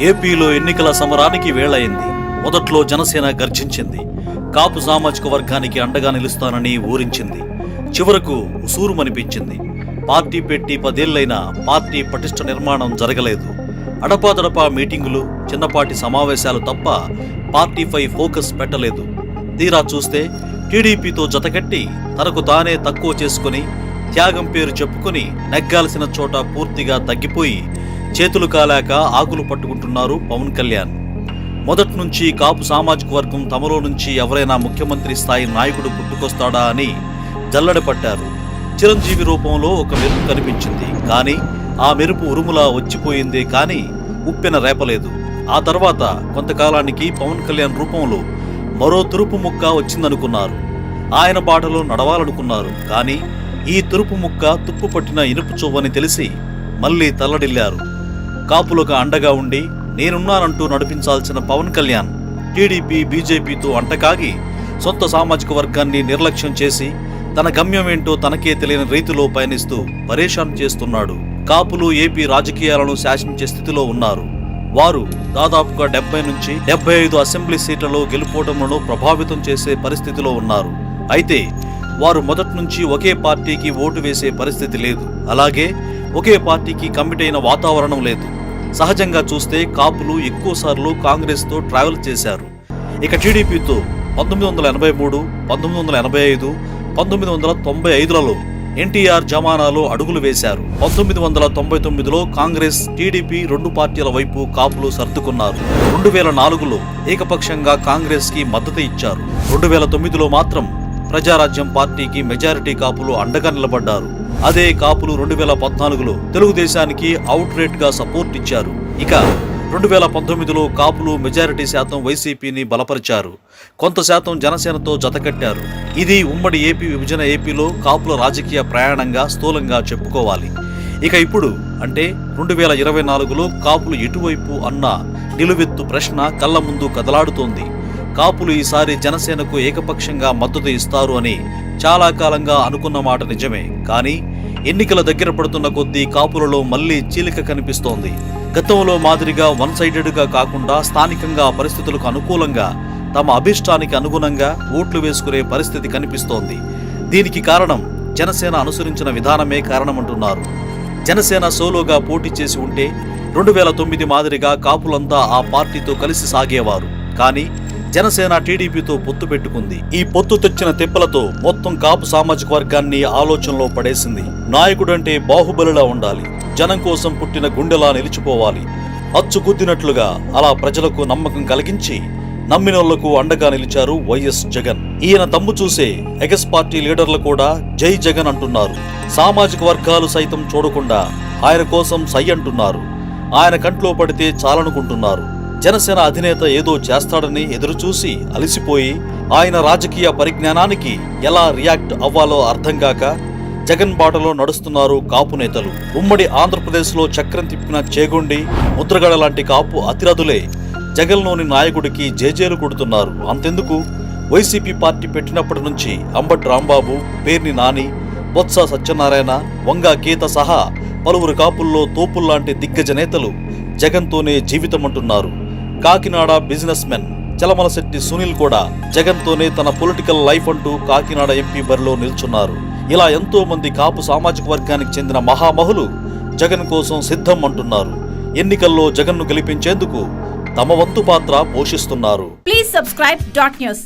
ఏపీలో ఎన్నికల సమరానికి వేళయింది. మొదట్లో జనసేన గర్జించింది. కాపు సామాజిక వర్గానికి అండగా నిలుస్తానని ఊరించింది. చివరకు ఉసూరుమనిపించింది. పార్టీ పెట్టి పదేళ్ళైనా పార్టీ పటిష్ట నిర్మాణం జరగలేదు. అడపాదడపా మీటింగులు చిన్నపాటి సమావేశాలు తప్ప పార్టీపై ఫోకస్ పెట్టలేదు. తీరా చూస్తే టీడీపీతో జతకట్టి తనకు తానే తక్కువ చేసుకుని త్యాగం పేరు చెప్పుకుని నెగ్గాల్సిన చోట పూర్తిగా తగ్గిపోయి చేతులు కాలాక ఆకులు పట్టుకుంటున్నారు పవన్ కళ్యాణ్. మొదటి నుంచి కాపు సామాజిక వర్గం తమలో నుంచి ఎవరైనా ముఖ్యమంత్రి స్థాయి నాయకుడు పుట్టుకొస్తాడా అని జల్లడ పట్టారు చిరంజీవి రూపంలో ఒక మెరుపు కనిపించింది. కానీ ఆ మెరుపు ఉరుములా వచ్చిపోయింది కానీ ఉప్పెన రేపలేదు. ఆ తర్వాత కొంతకాలానికి పవన్ కళ్యాణ్ రూపంలో మరో తురుపు ముక్క వచ్చిందనుకున్నారు. ఆయన బాటలో నడవాలనుకున్నారు. కానీ ఈ తురుపు ముక్క తుప్పు పట్టిన ఇనుపు చువ్వని తెలిసి మళ్ళీ తల్లడిల్లారు. కాపులకు అండగా ఉండి నేనున్నానంటూ నడిపించాల్సిన పవన్ కళ్యాణ్ టీడీపీ బీజేపీతో అంటకాగి సొంత సామాజిక వర్గాన్ని నిర్లక్ష్యం చేసి తన గమ్యమేంటో తనకే తెలియని రీతిలో పయనిస్తూ పరేషాన్ చేస్తున్నాడు. కాపులు ఏపీ రాజకీయాలను శాసించే స్థితిలో ఉన్నారు. వారు దాదాపుగా డెబ్బై నుంచి డెబ్బై ఐదు అసెంబ్లీ సీట్లలో గెలుపోవడంలో ప్రభావితం చేసే పరిస్థితిలో ఉన్నారు. అయితే వారు మొదటి నుంచి ఒకే పార్టీకి ఓటు వేసే పరిస్థితి లేదు. అలాగే ఒకే పార్టీకి కమిట్ అయిన వాతావరణం లేదు. సహజంగా చూస్తే కాపులు ఎక్కువసార్లు కాంగ్రెస్తో ట్రావెల్ చేశారు. ఇక టీడీపీతో పంతొమ్మిది వందల ఎనభై మూడు పంతొమ్మిది వందల ఎనభై ఐదు పంతొమ్మిది వందల తొంభై ఐదులలో ఎన్టీఆర్ జమానాలో అడుగులు వేశారు. పంతొమ్మిది వందల తొంభై తొమ్మిదిలో కాంగ్రెస్ టీడీపీ రెండు పార్టీల వైపు కాపులు సర్దుకున్నారు. రెండు వేల నాలుగులో ఏకపక్షంగా కాంగ్రెస్కి మద్దతు ఇచ్చారు. రెండు వేల తొమ్మిదిలో మాత్రం ప్రజారాజ్యం పార్టీకి మెజారిటీ కాపులు అండగా నిలబడ్డారు. అదే కాపులు రెండు వేల పద్నాలుగులో తెలుగుదేశానికి అవుట్ రేట్గా సపోర్ట్ ఇచ్చారు. ఇక రెండు వేల పంతొమ్మిదిలో కాపులు మెజారిటీ శాతం వైసీపీని బలపరిచారు. కొంత శాతం జనసేనతో జతకట్టారు. ఇది ఉమ్మడి ఏపీ విభజన ఏపీలో కాపుల రాజకీయ ప్రయాణంగా స్థూలంగా చెప్పుకోవాలి. ఇక ఇప్పుడు అంటే రెండు వేల ఇరవై నాలుగులో కాపులు ఎటువైపు అన్న నిలువెత్తు ప్రశ్న కళ్ళ ముందు కదలాడుతోంది. కాపులు ఈసారి జనసేనకు ఏకపక్షంగా మద్దతు ఇస్తారు అని చాలా కాలంగా అనుకున్న మాట నిజమే. కానీ ఎన్నికల దగ్గర పడుతున్న కొద్దీ కాపులలో మళ్ళీ చీలిక కనిపిస్తోంది. గతంలో మాదిరిగా వన్ సైడెడ్గా కాకుండా స్థానికంగా పరిస్థితులకు అనుకూలంగా తమ అభిష్టానికి అనుగుణంగా ఓట్లు వేసుకునే పరిస్థితి కనిపిస్తోంది. దీనికి కారణం జనసేన అనుసరించిన విధానమే కారణమంటున్నారు. జనసేన సోలోగా పోటీ చేసి ఉంటే రెండు వేల తొమ్మిది మాదిరిగా కాపులంతా ఆ పార్టీతో కలిసి సాగేవారు. కానీ జనసేన టీడీపీతో పొత్తు పెట్టుకుంది. ఈ పొత్తు తెచ్చిన తిప్పలతో మొత్తం కాపు సామాజిక వర్గాన్ని ఆలోచనలో పడేసింది. నాయకుడంటే బాహుబలిలా ఉండాలి. జనం కోసం పుట్టిన గుండెలా నిలిచిపోవాలి. అచ్చుకుద్దినట్లుగా అలా ప్రజలకు నమ్మకం కలిగించి నమ్మినోళ్ళకు అండగా నిలిచారు వైఎస్ జగన్. ఈయన తమ్ము చూసే ఎగస్ పార్టీ లీడర్లు కూడా జై జగన్ అంటున్నారు. సామాజిక వర్గాలు సైతం చూడకుండా ఆయన కోసం సై అంటున్నారు. ఆయన కంట్లో పడితే చాలనుకుంటున్నారు. జనసేన అధినేత ఏదో చేస్తాడని ఎదురుచూసి అలసిపోయి ఆయన రాజకీయ పరిజ్ఞానానికి ఎలా రియాక్ట్ అవ్వాలో అర్థం కాక జగన్ బాటలో నడుస్తున్నారు కాపు నేతలు. ఉమ్మడి ఆంధ్రప్రదేశ్లో చక్రం తిప్పిన చేగొండి ముద్రగడ లాంటి కాపు అతిరథులే జగన్లోని నాయకుడికి జేజేలు కొడుతున్నారు. అంతెందుకు? వైసీపీ పార్టీ పెట్టినప్పటి నుంచి అంబట్ రాంబాబు పేర్ని నాని బొత్స సత్యనారాయణ వంగ గీత సహా పలువురు కాపుల్లో తోపుల్లాంటి దిగ్గజ నేతలు జగన్తోనే జీవితమంటున్నారు. కాకినాడ బిజినెస్ మెన్ చలమలశెట్టి సునీల్ కూడా జగన్తోనే తన పొలిటికల్ లైఫ్ అంటూ కాకినాడ ఎంపీ బరిలో నిల్చున్నారు. ఇలా ఎంతో మంది కాపు సామాజిక వర్గానికి చెందిన మహామహులు జగన్ కోసం సిద్ధం అంటున్నారు. ఎన్నికల్లో జగన్ను గెలిపించేందుకు తమ వంతు పాత్ర పోషిస్తున్నారు. Please subscribe dot news